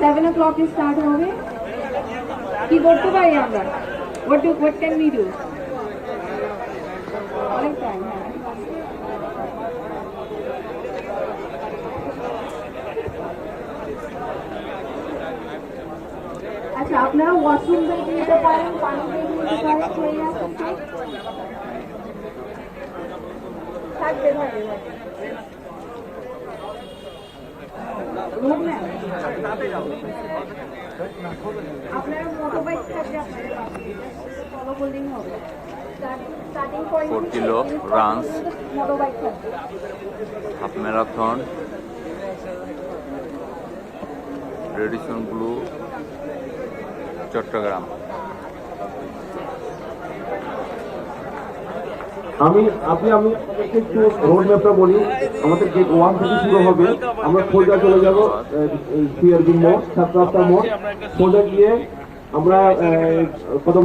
Seven ও ক্লকে start হবে। কি করতে পারি আমরা। What do what can we do অনেক টাইম হ্যাঁ। আচ্ছা আপনারা ওয়াশরুম ব্রেক নিতে পারেন, পানি ব্রেক নিতে পারেন, হয়ে আসছে থাকবে থাকবে। আপনারা মোটর. মোটর বাইক থাকবে half marathon Radisson Blu Chattogram আমি, আপনি, আমি একটু রোড ম্যাপটা বলি। আমাদের গেট ওয়ান থেকে শুরু হবে। আমরা খোঁজা চলে যাব সিআরবি মোড় ছাত্র রাস্তা মোড় খোঁজা গিয়ে আমরা কদম